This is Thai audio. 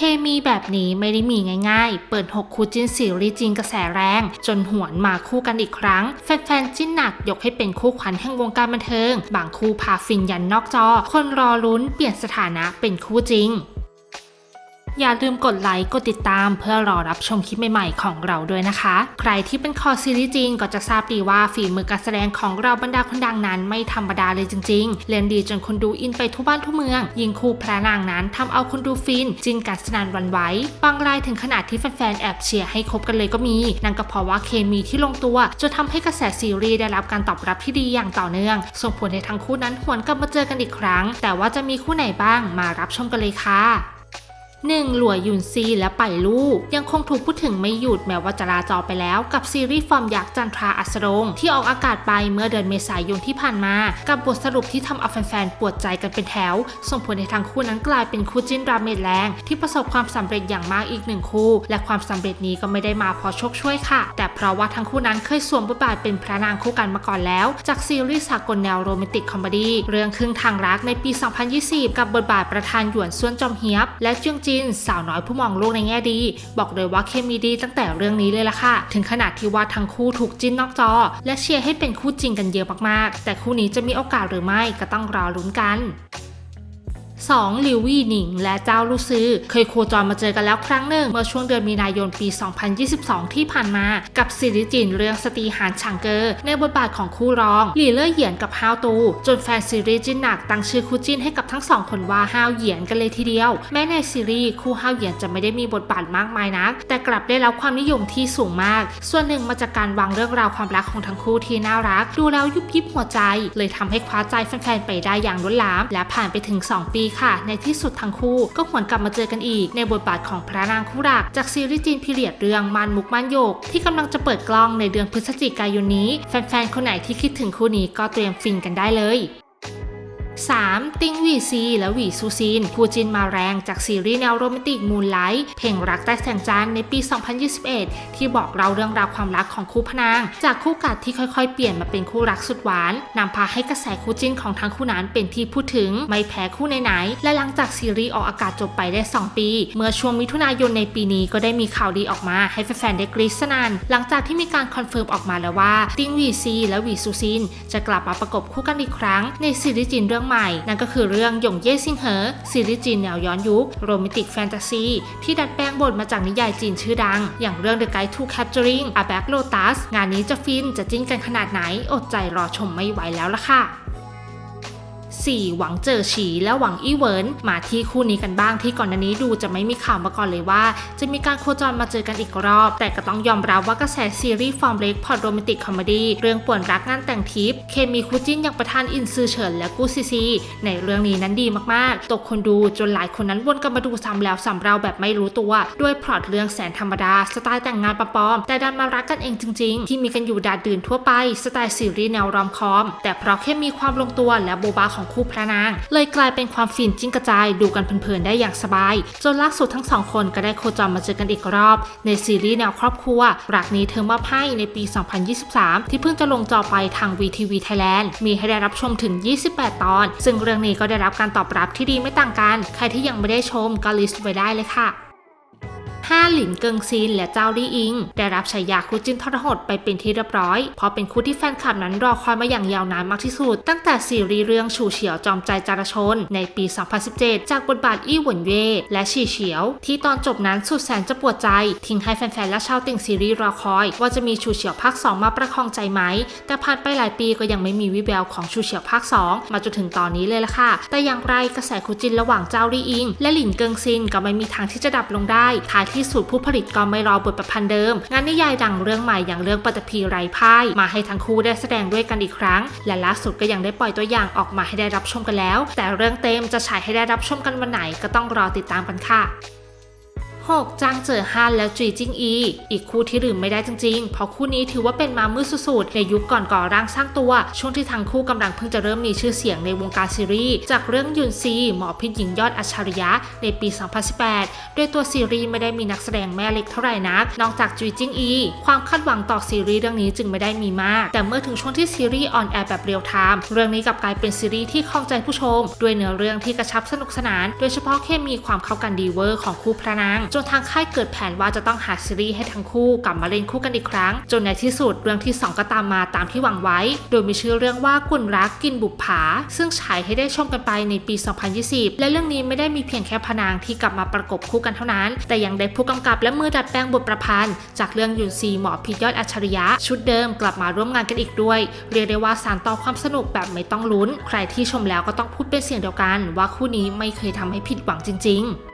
คมีแบบนี้ไม่ได้มีง่ายๆ เปิด 6 คู่จิ้นซีรีส์จีนกระแสแรง จนหวนมาคู่กันอีกครั้ง แฟนๆจิ้นหนักยกให้เป็นคู่ขวัญแห่งวงการบันเทิง บางคู่พาฟินยันนอกจอ คนรอลุ้นเปลี่ยนสถานะเป็นคู่จริง อย่าลืมกดไลค์กดติดตามเพื่อรอรับชมคลิปใหม่ๆของเราด้วยนะคะ ใครที่เป็นคอซีรีส์จริงก็จะทราบดีว่าฝีมือการแสดงของเราบรรดาคนดังนั้นไม่ธรรมดาเลยจริง ๆ เล่นดีจนคนดูอินไปทั่วบ้านทั่วเมือง ยิงคู่พระนางนั้นทำเอาคนดูฟินจินกันสนานวันไหวบางรายถึงขนาดที่แฟนๆแอบเชียร์ให้คบกันเลยก็มีนั่นก็เพราะว่าเคมีที่ลงตัวจนทำให้กระแสซีรีส์ได้รับการตอบรับที่ดีอย่างต่อเนื่อง ส่งผลให้ทั้งคู่นั้นหวนกลับมาเจอกันอีกครั้ง แต่ว่าจะมีคู่ไหนบ้างมารับชมกันเลยค่ะ 1. หลัวยุนซีและไปลู่ยังคงถูกพูดถึงไม่หยุดแม้ว่าจะลาจอไปแล้ว กับซีรีส์ฟอร์มยักษ์จันทราอัสรง ที่ออกอากาศไปเมื่อเดือนเมษายนที่ผ่านมา กับบทสรุปที่ทำเอาแฟนๆปวดใจกันเป็นแถว ส่งผลให้ทั้งคู่นั้นกลายเป็นคู่จิ้นดราเมดแรง ที่ประสบความสำเร็จอย่างมากอีกหนึ่งคู่ และความสำเร็จนี้ก็ไม่ได้มาเพราะโชคช่วยค่ะ แต่เพราะว่าทั้งคู่นั้นเคยสวมบทบาทเป็นพระนางคู่กันมาก่อนแล้ว จากซีรีส์สากลแนวโรแมนติกคอมเมดี้เรื่องครึ่งทางรักในปี 2020 กับบทบาทประธานหยวนส่วนจอมเฮียบ และเจียงจน สาวน้อยผู้มองโลกในแง่ดี บอกเลยว่าเคมีดีตั้งแต่เรื่องนี้เลยล่ะค่ะ ถึงขนาดที่ว่าทั้งคู่ถูกจิ้นนอกจอ และเชียร์ให้เป็นคู่จริงกันเยอะมากๆ แต่คู่นี้จะมีโอกาสหรือไม่ก็ต้องรอลุ้นกัน 2. ลิววี่หนิง และเจ้าลูกซื้อ เคยโคจรมาเจอกันแล้วครั้งหนึ่ง เมื่อช่วงเดือนมีนายนปี 2022 ที่ผ่านมากับซีรีส์จีนเรื่องสตีหานฉางเกอร์ในบทบาทของคู่รองหลี่เล่อเหยียนกับฮาวตู จนแฟนซีรีส์จินหนักตั้งชื่อคู่จิ้นให้กับทั้งสองคนว่าฮาวเหยียนกันเลยทีเดียว แม้ในซีรีส์คู่ฮาวเหยียนจะไม่ได้มีบทบาทมากมายนัก แต่กลับได้รับความนิยมที่สูงมาก ส่วนหนึ่งมาจากการวางเรื่องราวความรักของทั้งคู่ที่น่ารัก ดูแล้วยุบยิบหัวใจ เลยทำให้คว้าใจแฟนๆไปได้อย่างล้นหลาม และผ่านไปถึง 2 ปีค่ะ ในที่สุดทั้งคู่ก็หวนกลับมาเจอกันอีก ในบทบาทของพระนางคู่รัก จากซีรีส์จีนพิเรียดเรื่องมันมุกมันโยก ที่กำลังจะเปิดกล้องในเดือนพฤศจิกายนนี้ แฟนๆ คนไหนที่คิดถึงคู่นี้ก็เตรียมฟินกันได้เลย 3. ติงวีซีและวีซูซินคู่จินมาแรงจากซีรีส์แนวโรแมนติกมูนไลท์เพลงรักใต้แสงจันทร์ในปี 2021 ที่บอกเราเรื่องราวความรักของคู่พนาง จากคู่กัดที่ค่อยๆ เปลี่ยนมาเป็นคู่รักสุดหวานนำพาให้กระแสคู่จิ้นของทั้งคู่นั้นเป็นที่พูดถึงไม่แพ้คู่ไหนๆและหลังจากซีรีส์ออกอากาศจบไปได้ 2 ปี เมื่อช่วงมิถุนายนในปีนี้ก็ได้มีข่าวดีออกมาให้แฟนๆได้กรี๊ดสนั่นหลังจากที่มีการคอนเฟิร์มออกมาแล้วว่าติงวีซีและวีซูซินจะกลับมาประกบคู่กันอีกครั้งในซีรีส์จีนเรื่องใหม่ นั่นก็คือเรื่องหยงเย่ซิงเหอซีรีส์จีนแนวย้อนยุคโรแมนติกแฟนตาซีที่ดัดแปลงบทมาจากนิยายจีนชื่อดัง อย่างเรื่อง The Guide to Capturing a Black Lotus งานนี้จะฟินจะจิ้นกันขนาดไหนอดใจรอชมไม่ไหวแล้วล่ะค่ะ 4. หวังเจอฉี และหวังอี้เหวินมาที่คู่นี้กันบ้างที่ก่อนหน้านี้ดูจะไม่มีข่าวมาก่อนเลยว่า จะมีการโคจรมาเจอกันอีกรอบ แต่ก็ต้องยอมรับว่ากระแสซีรีส์ฟอร์มเล็กพอดโรแมนติกคอมเมดี้เรื่องป่วนรักงานแต่งทิปเคมีคู่จิ้นอย่างประธานอินซือเฉินและกู้ซีซี ในเรื่องนี้นั้นดีมากๆ ตกคนดูจนหลายคนนั้นวนกันมาดูซ้ำแล้วซ้ำเราแบบไม่รู้ตัวด้วยพล็อตเรื่องแสนธรรมดาสไตล์แต่งงานปลอมแต่ดันมารักกันเองจริง ๆ ที่มีกันอยู่ดาดดื่นทั่วไปสไตล์ซีรีส์แนวรอมคอม แต่เพราะแค่มีความลงตัวและโบบาของคู่พระนาง เลยกลายเป็นความฟินจิ้งกระจายดูกันเพลินๆได้อย่างสบาย จนล่าสุดทั้งสองคนก็ได้โคจรมาเจอกันอีกรอบ ในซีรีส์แนวครอบครัวรักนี้เธอมอบให้ในปี 2023 ที่เพิ่งจะลงจอไปทาง VTV Thailand มีให้ได้รับชมถึง 28 ตอน ซึ่งเรื่องนี้ก็ได้รับการตอบรับที่ดีไม่ต่างกัน ใครที่ยังไม่ได้ชมก็ลิสต์ไว้ได้เลยค่ะ 5หลินเกิงซินและเจ้าลี่อิง ได้รับฉายาคู่จิ้นทรหดไปเป็นที่เรียบร้อย เพราะเป็นคู่ที่แฟนคลับนั้นรอคอยมาอย่างยาวนานมากที่สุด ตั้งแต่ซีรีส์เรื่องฉูเฉียวจอมใจจารชน ในปี 2017 จากบทบาทอี้หวนเย่และฉีเฉียว ที่ตอนจบนั้นสุดแสนจะปวดใจ ทิ้งให้แฟนๆ และชาวติ่งซีรีส์รอคอย ว่าจะมีฉูเฉียวภาค 2 มาประคองใจไหม แต่ผ่านไปหลายปีก็ยังไม่มีวิแววของฉูเฉียวภาค 2 มาจนถึงตอนนี้เลยล่ะค่ะ แต่อย่างไรกระแสคู่จิ้นระหว่างเจ้าลี่อิง และหลินเกิงซินก็ไม่มีทางที่จะดับลงได้ท้ายที่สุดผู้ผลิตก็ไม่รอบทประพันธ์เดิม งานนิยายดังเรื่องใหม่อย่างเรื่องปัตภีไรพ่ายมาให้ทั้งคู่ได้แสดงด้วยกันอีกครั้ง และล่าสุดก็ยังได้ปล่อยตัวอย่างออกมาให้ได้รับชมกันแล้ว แต่เรื่องเต็มจะฉายให้ได้รับชมกันวันไหนก็ต้องรอติดตามกันค่ะ 6 จางเจอฮานและจุยจิงอี อีกคู่ที่ลืมไม่ได้จริงๆ เพราะคู่นี้ถือว่าเป็นมามืดสุดๆ ในยุคก่อนก่อร่างสร้างตัว ช่วงที่ทั้งคู่กำลังเพิ่งจะเริ่มมีชื่อเสียงในวงการซีรีส์จากเรื่องยุนซีหมอพิษหญิงยอดอัจฉริยะในปี 2018 โดยตัวซีรีส์ไม่ได้มีนักแสดงแม่เล็กเท่าไหร่นัก นอกจากจุยจิงอี ความคาดหวังต่อซีรีส์เรื่องนี้จึงไม่ได้มีมาก แต่เมื่อถึงช่วงที่ซีรีส์ออนแอร์แบบเรียลไทม์เรื่องนี้กลับกลายเป็นซีรีส์ที่ครองใจผู้ชม ด้วยเนื้อเรื่องที่กระชับสนุกสนาน โดยเฉพาะเคมีความเข้ากันดีเวอร์ของคู่พระนางจนนทางค่ายเกิดแผนว่าจะต้องหาซีรีส์ให้ทั้งคู่กลับมาเล่นคู่กันอีกครั้ง จนในที่สุดเรื่องที่ 2 ก็ตามมาตามที่หวังไว้ โดยมีชื่อเรื่องว่ากุนรักกินบุปผา ซึ่งฉายให้ได้ชมกันไปในปี 2020 และเรื่องนี้ไม่ได้มีเพียงแค่พนางที่กลับมาประกบคู่กันเท่านั้น แต่ยังได้ผู้กำกับและมือดัดแปลงบทประพันธ์ จากเรื่องยุนซีหมอพิยอดอัจฉริยะ ชุดเดิมกลับมาร่วมงานกันอีกด้วย เรียกได้ว่าสานต่อความสนุกแบบไม่ต้องลุ้น ใครที่ชมแล้วก็ต้องพูดเป็นเสียงเดียวกัน ว่าคู่นี้ไม่เคยทำให้ผิดหวังจริง ๆ